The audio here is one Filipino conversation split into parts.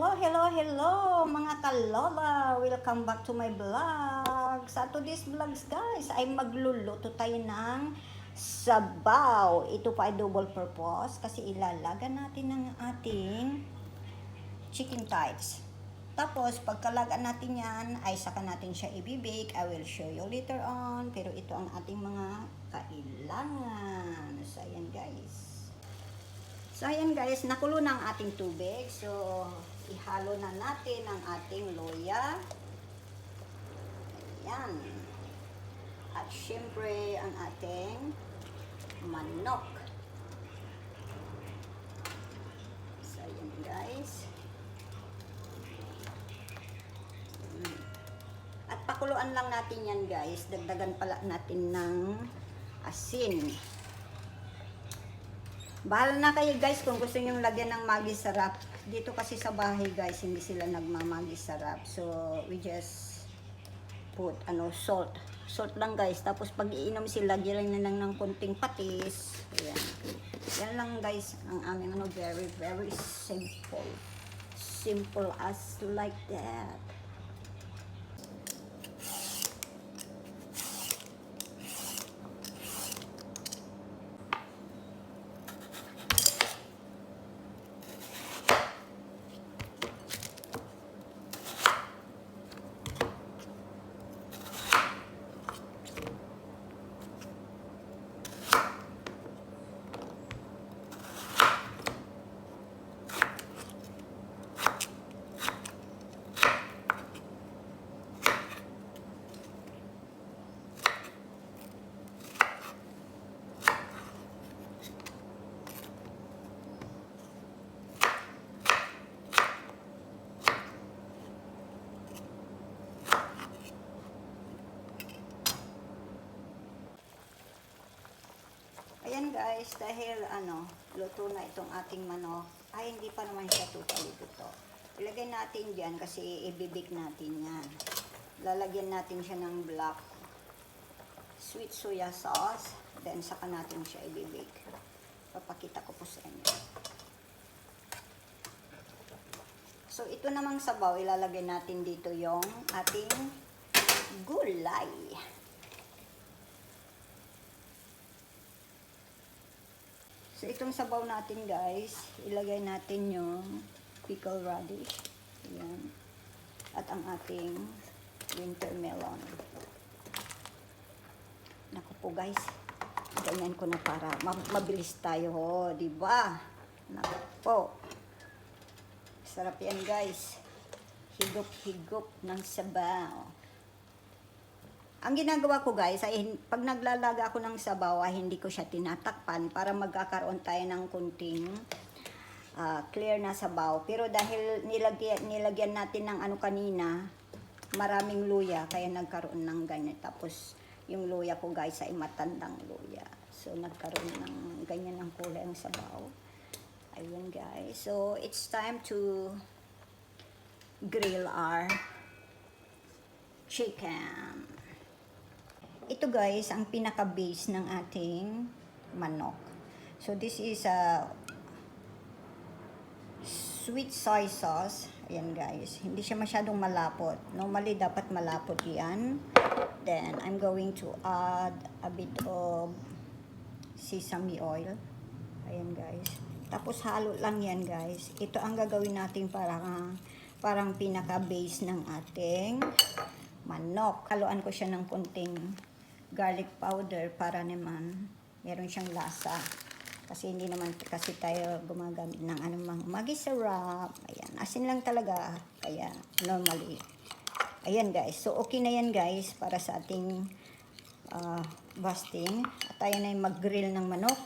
Hello, hello, hello mga kalola! Welcome back to my vlog. Sa today's vlogs guys, ay magluluto tayo ng sabaw. Ito pa ay double purpose kasi ilalaga natin ng ating chicken thighs. Tapos, pagkalaga natin yan, ay saka natin siya ibibake. I will show you later on. Pero ito ang ating mga kailangan. So, ayan guys. So, ayan guys, nakulo na ang ating tubig. So, ihalo na natin ang ating loya. Ayan. At syempre, ang ating manok. So, ayan guys. At pakuluan lang natin yan guys. Dagdagan pala natin ng asin. Bahala na kayo guys kung gusto nyo lagyan ng magi sarap. Dito kasi sa bahay guys, hindi sila nagmamagi sarap. So, we just put ano salt. Salt lang guys. Tapos pag iinom sila, lagyan na lang ng konting patis. Ayan. Yan lang guys ang aming ano, very, very simple. Simple as like that. Guys, dahil ano, luto na itong ating manok, ay hindi pa naman siya totally luto. Ilagay natin dyan kasi ibibig natin yan. Lalagyan natin siya ng black sweet soya sauce, then saka natin siya ibibig. Papakita ko po sa inyo. So ito namang sabaw, ilalagay natin dito yung ating gulay. So, itong sabaw natin, guys, ilagay natin yung pickle radish. Ayan. At ang ating winter melon. Naku po, guys. Ganyan ko na para ma- mabilis tayo, ho. Di ba? Naku po. Sarap yan, guys. Higop-higop ng sabaw. Ang ginagawa ko guys ay pag naglalaga ako ng sabaw ay hindi ko siya tinatakpan para magkakaroon tayo ng kunting ah, clear na sabaw. Pero dahil nilagyan, nilagyan natin ng ano kanina, maraming luya kaya nagkaroon ng ganyan. Tapos yung luya ko guys ay matandang luya. So nagkaroon ng ganyan ng kulay ang sabaw. Ayun guys. So it's time to grill our chicken. Ito guys, ang pinaka-base ng ating manok. So this is a sweet soy sauce. Ayan guys, hindi siya masyadong malapot. Normally dapat malapot yan. Then I'm going to add a bit of sesame oil. Ayan guys. Tapos halo lang yan guys. Ito ang gagawin natin parang, parang pinaka-base ng ating manok. Haluan ko siya ng kunting garlic powder para naman meron siyang lasa. Kasi hindi naman kasi tayo gumagamit ng anumang magisarap. Ayan, asin lang talaga. Kaya normally. Ayan guys. So okay na yan guys para sa ating uh, basting. At tayo na mag-grill ng manok.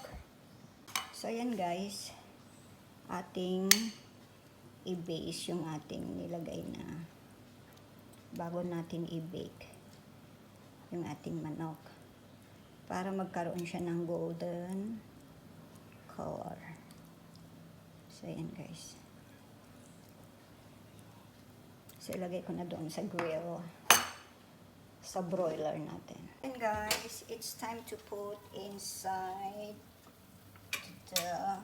So ayan guys. Ating i-base yung ating nilagay na bago natin i-bake yung ating manok para magkaroon siya ng golden color. So, ayan guys. So, ilagay ko na doon sa grill sa broiler natin. And guys, it's time to put inside the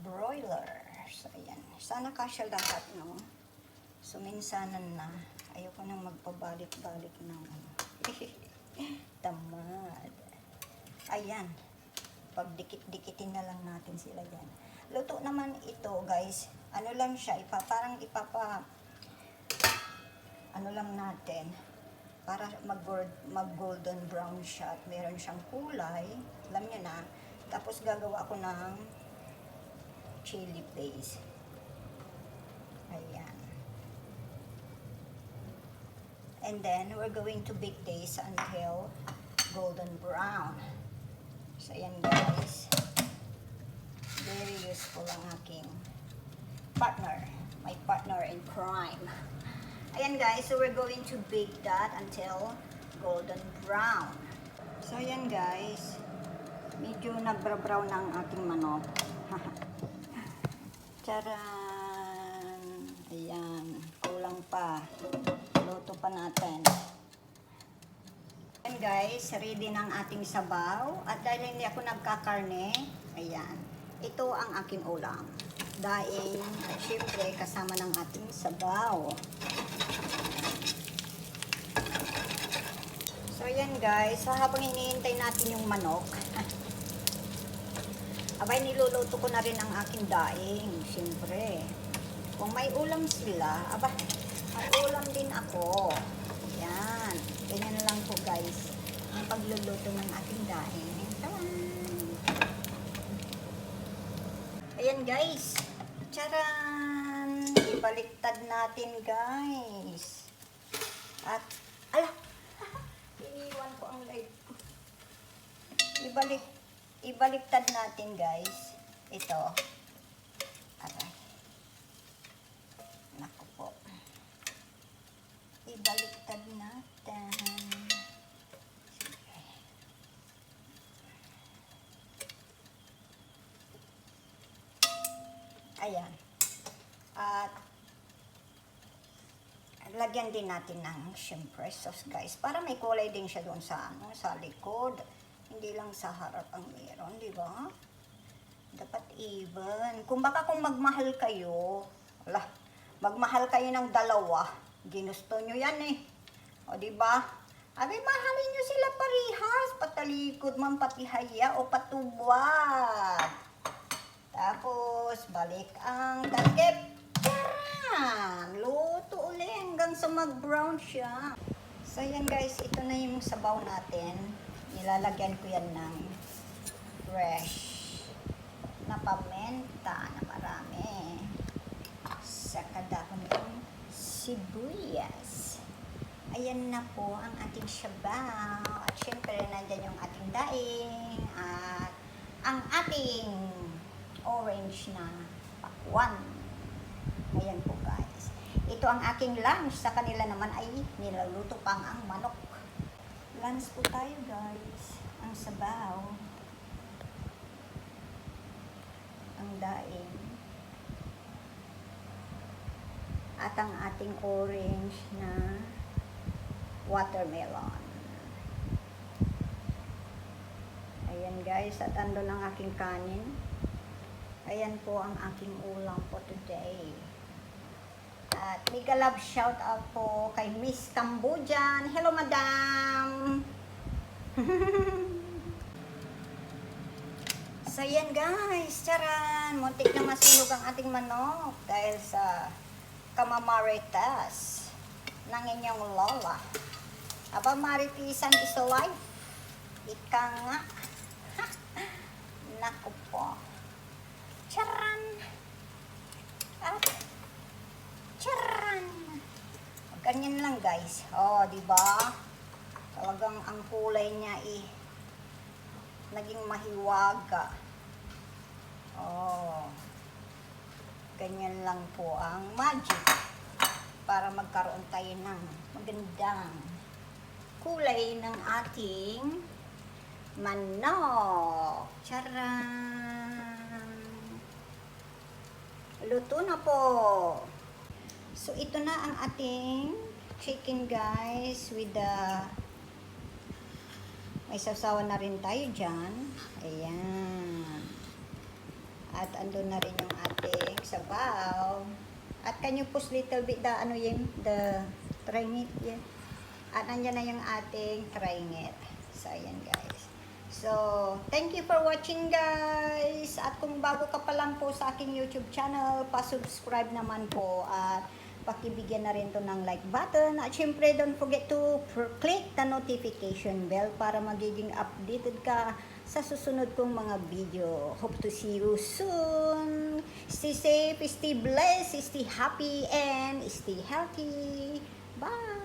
broiler. So, ayan. Sana kasya lahat, no? So, minsanan na. Ayoko nang magpabalik-balik ng ano. Tamad. Ayan. Pagdikit-dikitin na lang natin sila dyan. Luto naman ito, guys. Ano lang siya, ipa, parang ipapa, ano lang natin, para mag, mag golden brown siya at meron siyang kulay. Alam niyo na. Tapos gagawa ako ng chili paste. Ayan. And then, we're going to bake this until golden brown. So, ayan guys. Very useful ang aking partner. My partner in crime. Ayan guys, so we're going to bake that until golden brown. So, ayan guys. Medyo nagbra-brown ang ating manok. Charan! Ayan. Kulang pa. Luto pa natin. Ayan guys, ready ng ating sabaw. At dahil hindi ako nagkakarne, ayan. Ito ang aking ulam. At syempre kasama ng ating sabaw. So ayan guys, so habang hinihintay natin yung manok, abay niluluto ko na rin ang aking daing, syempre. Kung may ulam sila, aba, may ulam din ako. Yan. Ganyan lang po guys. Ang pagluluto ng ating daing. Ayan guys. Charan! Ibaliktad natin guys. At, ala! Iniwan ko ang light ko. Ibalik, ibaliktad natin guys. Ito. Aray. Naku po. Ibaliktad natin. Sige. Ayan. At lagyan din natin ng syempre sauce guys para may kulay din siya doon sa ano sa likod hindi lang sa harap ang meron di ba dapat even kung baka kung magmahal kayo wala magmahal kayo ng dalawa ginusto nyo yan eh o di ba Abi, mahalin nyo sila parihas, patalikod man pati haya o patubwad. Tapos, balik ang takip. Taran! Luto uli hanggang sa mag-brown siya. So, yan guys, ito na yung sabaw natin. Nilalagyan ko yan ng fresh na pamenta na marami. Sa kadahon ng sibuyas. Ayan na po ang ating sabaw. At syempre, nandyan yung ating daing. At ang ating orange na pakwan. Ayan po guys. Ito ang aking lunch. Sa kanila naman ay nilaluto pang ang manok. Lunch po tayo guys. Ang sabaw. Ang daing. At ang ating orange na watermelon. Ayan guys, at ando ang aking kanin. Ayan po ang aking ulam po today. At mega love shout out po kay Miss Cambodian. Hello madam! so yan guys, charan! Muntik na masunog ang ating manok dahil sa kamamaritas ng inyong lola. Aba, maritisan is life. Ika nga. Naku po. Charan! At, charan! Ganyan lang guys. Oh, di ba? Talagang ang kulay niya eh naging mahiwaga. Oh. Ganyan lang po ang magic para magkaroon tayo ng magandang kulay ng ating manok. Charan! Luto na po. So, ito na ang ating chicken guys with the may sasawa na rin tayo dyan. Ayan. At andun na rin yung ating sabaw. At can you push little bit the ano yung the tringet yeah. At andyan na yung ating tringet. So ayan guys. So, thank you for watching guys. At kung bago ka pa lang po sa aking YouTube channel, pa-subscribe naman po at pakibigyan na rin to ng like button. At syempre, don't forget to click the notification bell para magiging updated ka sa susunod kong mga video. Hope to see you soon. Stay safe, stay blessed, stay happy, and stay healthy. Bye!